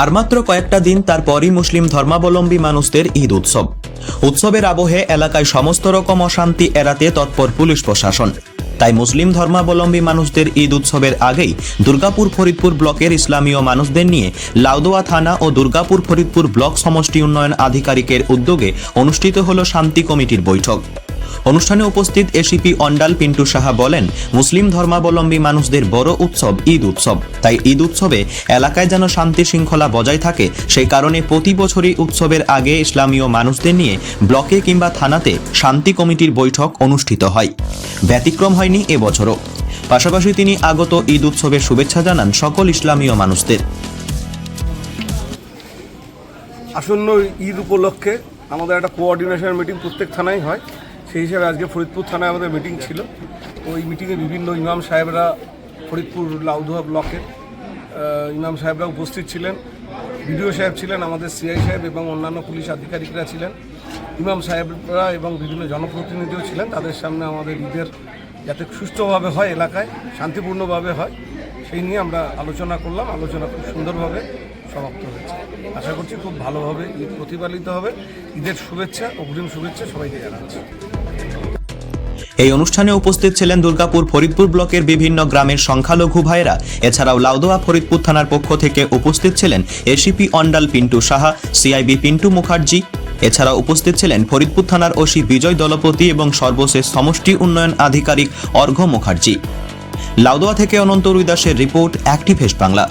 আর মাত্র কয়েকটা দিন তারপরই মুসলিম ধর্মাবলম্বী মানুষদের ঈদ উৎসব। উৎসবের আবহে এলাকায় সমস্ত রকম অশান্তি এড়াতে তৎপর পুলিশ প্রশাসন। তাই মুসলিম ধর্মাবলম্বী মানুষদের ঈদ উৎসবের আগেই দুর্গাপুর ফরিদপুর ব্লকের ইসলামীয় মানুষদের নিয়ে লাউদোয়া থানা ও দুর্গাপুর ফরিদপুর ব্লক সমষ্টি উন্নয়ন আধিকারিকের উদ্যোগে অনুষ্ঠিত হল শান্তি কমিটির বৈঠক। অনুষ্ঠানে উপস্থিত এসিপি অন্ডাল পিন্টু সাহা বলেন, মুসলিম ধর্মাবলম্বী মানুষদের বড় উৎসব ঈদ উৎসব। তাই ঈদ উৎসবে এলাকায় যেন শান্তি শৃঙ্খলা বজায় থাকে, সেই কারণে প্রতি বছরই উৎসবের আগে ইসলামীয় মানুষদের নিয়ে ব্লকে কিংবা থানাতে শান্তি কমিটির বৈঠক অনুষ্ঠিত হয়। ব্যতিক্রম হয়নি এবছরও পাশাপাশি তিনি আগত ঈদ উৎসবের শুভেচ্ছা জানান সকল ইসলামীয় মানুষদের। আসন্ন ঈদ উপলক্ষে আমাদের একটা কোঅর্ডিনেশন মিটিং প্রত্যেক থানায় হয়। সেই হিসাবে আজকে ফরিদপুর থানায় আমাদের মিটিং ছিল। ওই মিটিংয়ে বিভিন্ন ইমাম সাহেবরা ফরিদপুর লাউদুয়া ব্লকের ইমাম সাহেবরা উপস্থিত ছিলেন। বিডিও সাহেব ছিলেন, আমাদের সিআই সাহেব এবং অন্যান্য পুলিশ আধিকারিকরা ছিলেন। ইমাম সাহেবরা এবং বিভিন্ন জনপ্রতিনিধিও ছিলেন। তাদের সামনে আমাদের ঈদের যাতে সুষ্ঠুভাবে হয় এলাকায়, শান্তিপূর্ণভাবে হয়, সেই নিয়ে আমরা আলোচনা করলাম। আলোচনা খুব সুন্দরভাবে সমাপ্ত হয়েছে। আশা করছি খুব ভালোভাবে ঈদ প্রতিপালিত হবে। ঈদের শুভেচ্ছা, অগ্রিম শুভেচ্ছা সবাইকে জানাচ্ছি। এই অনুষ্ঠানে উপস্থিত ছিলেন দুর্গাপুর ফরিদপুর ব্লকের বিভিন্ন গ্রামের সংখ্যালঘু ভাইয়েরা। এছাড়াও লাউদোয়া ফরিদপুর থানার পক্ষ থেকে উপস্থিত ছিলেন এসিপি অন্ডাল পিন্টু সাহা, সিআইবি পিন্টু মুখার্জি। এছাড়াও উপস্থিত ছিলেন ফরিদপুর থানার ওসি বিজয় দলপতি এবং সর্বশেষ সমষ্টি উন্নয়ন আধিকারিক অর্ঘ্য মুখার্জি। লাউদোয়া থেকে অনন্ত রুইদাসের রিপোর্ট, অ্যাক্টিভেস্ট বাংলা।